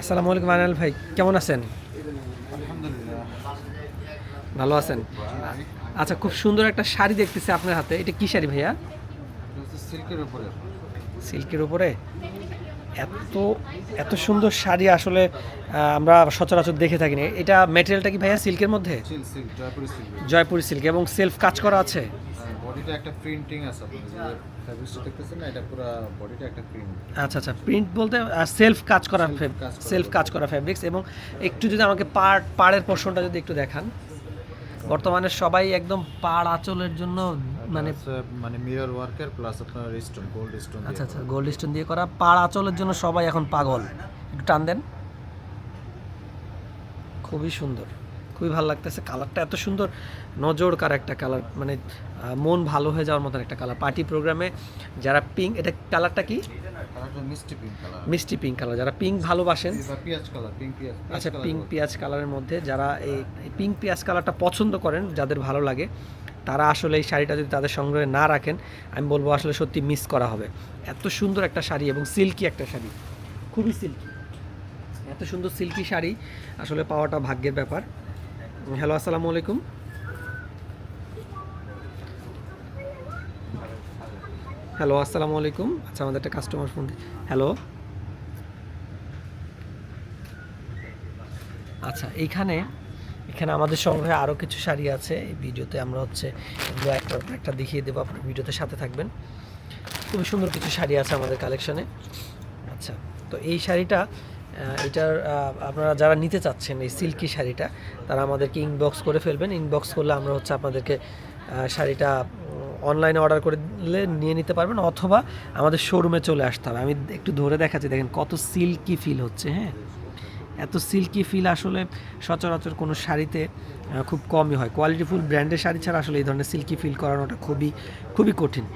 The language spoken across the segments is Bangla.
আসসালামু আলাইকুম আনাল ভাই কেমন আছেন? ভালো আছেন? আচ্ছা খুব সুন্দর একটা শাড়ি দেখতেছি আপনার হাতে। এটা কি শাড়ি ভাইয়া? সিল্কের উপরে। সিল্কের উপরে? এত এত সুন্দর শাড়ি আসলে আমরা সচরাচর দেখে থাকি না। এটা ম্যাটেরিয়ালটা কি ভাইয়া সিল্কের মধ্যে? জয়পুরি সিল্ক এবং সেলফ কাজ করা আছে? বডিটা একটা প্রিন্টিং আছে আপনার যে ফ্যাব্রিক্সটা দেখতেছেন না এটা পুরো বডিটা একটা প্রিন্ট আচ্ছা আচ্ছা প্রিন্ট বলতে সেলফ কাজ করা Self কাজ করা সেলফ কাজ করা ফ্যাব্রিক্স এবং একটু যদি আমাকে পাড় পাড়ের পোর্শনটা যদি একটু দেখান। বর্তমানে সবাই একদম পাড় আঁচলের জন্য মানে মানে মিরর ওয়ার্কের প্লাস আপনার স্টোন গোল্ড স্টোন আচ্ছা আচ্ছা গোল্ড স্টোন দিয়ে করা। পাড় আঁচলের জন্য সবাই এখন পাগল। একটু টান দেন। খুবই সুন্দর। খুবই ভালো লাগতেছে। কালারটা এত সুন্দর নজর কার একটা কালার মানে মন ভালো হয়ে যাওয়ার মতন একটা কালার পার্টি প্রোগ্রামে যারা পিঙ্ক এটা কালারটা কি? মিষ্টি পিঙ্ক কালার যারা পিঙ্ক ভালোবাসেন আচ্ছা পিঙ্ক পেঁয়াজ কালারের মধ্যে যারা এই পিঙ্ক পেঁয়াজ কালারটা পছন্দ করেন যাদের ভালো লাগে তারা আসলে এই শাড়িটা যদি তাদের সংগ্রহে না রাখেন আমি বলব আসলে সত্যি মিস করা হবে। এত সুন্দর একটা শাড়ি এবং সিল্কি একটা শাড়ি। খুবই সিল্কি এত সুন্দর সিল্কি শাড়ি আসলে পাওয়াটা ভাগ্যের ব্যাপার। হ্যালো, আসসালামু আলাইকুম। হ্যালো, আসসালামু আলাইকুম। আচ্ছা আমাদের একটা কাস্টমার ফোন হ্যালো। আচ্ছা এইখানে, এখানে আমাদের সংগ্রহে আরও কিছু শাড়ি আছে। এই ভিডিওতে আমরা হচ্ছে এগুলো একটা একটা দেখিয়ে দেবো। আপনার ভিডিওতে সাথে থাকবেন। খুবই সুন্দর কিছু শাড়ি আছে আমাদের কালেকশানে আচ্ছা তো এই শাড়িটা এটার আপনারা যারা নিতে চাচ্ছেন এই সিল্কি শাড়িটা, তারা আমাদেরকে ইনবক্স করে ফেলবেন। ইনবক্স করলে আমরা হচ্ছে আপনাদেরকে শাড়িটা অনলাইনে অর্ডার করে দিলে নিয়ে নিতে পারবেন, অথবা আমাদের শোরুমে চলে আসতে হবে। আমি একটু ধরে দেখাচ্ছি, দেখেন কত সিল্কি ফিল হচ্ছে হ্যাঁ? এত সিল্কি ফিল আসলে সচরাচর কোনো শাড়িতে খুব কমই হয়। কোয়ালিটিফুল ব্র্যান্ডের শাড়ি ছাড়া আসলে এই ধরনের সিল্কি ফিল করানোটা খুবই খুবই কঠিন।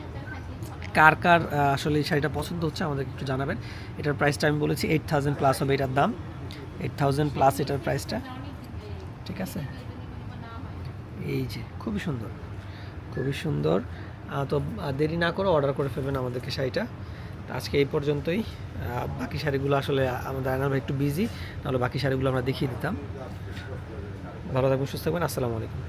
কার কার আসলে এই শাড়িটা পছন্দ হচ্ছে আমাদেরকে একটু জানাবেন। এটার প্রাইসটা আমি বলেছি এইট থাউজেন্ড প্লাস হবে এটার দাম। এইট থাউজেন্ড প্লাস এটার প্রাইসটা ঠিক আছে? এই যে, খুবই সুন্দর। খুবই সুন্দর। তো দেরি না করে অর্ডার করে ফেলবেন আমাদেরকে শাড়িটা। আজকে এই পর্যন্তই। বাকি শাড়িগুলো আসলে আমাদের আয়নার ভাই একটু বিজি নাহলে বাকি শাড়িগুলো আমরা দেখিয়ে দিতাম। ভালো থাকবেন, সুস্থ থাকবেন। আসসালামু আলাইকুম।